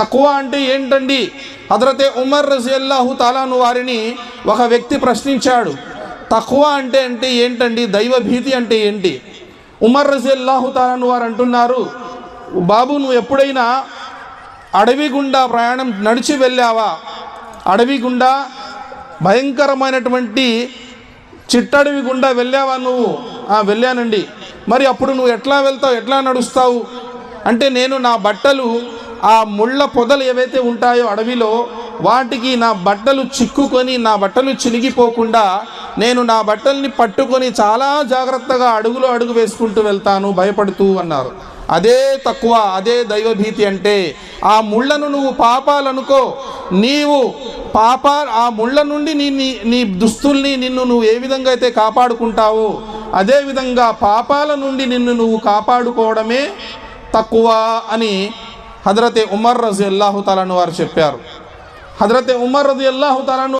తక్కువ అంటే ఏంటండి? హజరతే ఉమర్ రజియల్లాహు తాలాను వారిని ఒక వ్యక్తి ప్రశ్నించాడు. తక్కువ అంటే అంటే ఏంటండి? దైవ భీతి అంటే ఏంటి? ఉమర్ రజియల్లాహు తాలాను వారు అంటున్నారు బాబు నువ్వు ఎప్పుడైనా అడవి గుండా ప్రయాణం నడిచి వెళ్ళావా? అడవి గుండా భయంకరమైనటువంటి చిట్టడవి గుండా వెళ్ళావా నువ్వు? వెళ్ళానండి. మరి అప్పుడు నువ్వు ఎట్లా వెళ్తావు? ఎట్లా నడుస్తావు? అంటే నేను నా బట్టలు ఆ ముళ్ళ పొదలు ఏవైతే ఉంటాయో అడవిలో వాటికి నా బట్టలు చిక్కుకొని నా బట్టలు చినిగిపోకుండా నేను నా బట్టల్ని పట్టుకొని చాలా జాగ్రత్తగా అడుగులో అడుగు వేసుకుంటూ వెళ్తాను భయపడుతూ అన్నారు. అదే తక్కువ అదే దైవభీతి అంటే ఆ ముళ్ళను నువ్వు పాపాలనుకో నీవు పాప ఆ ముళ్ళ నుండి నీ నీ నీ దుస్తుల్ని నిన్ను నువ్వు ఏ విధంగా అయితే కాపాడుకుంటావో అదేవిధంగా పాపాల నుండి నిన్ను నువ్వు కాపాడుకోవడమే తక్కువ అని హజరతే ఉమర్ రజు అల్లాహుతాలను వారు చెప్పారు. హజరతే ఉమర్ రజి అల్లాహు తాలను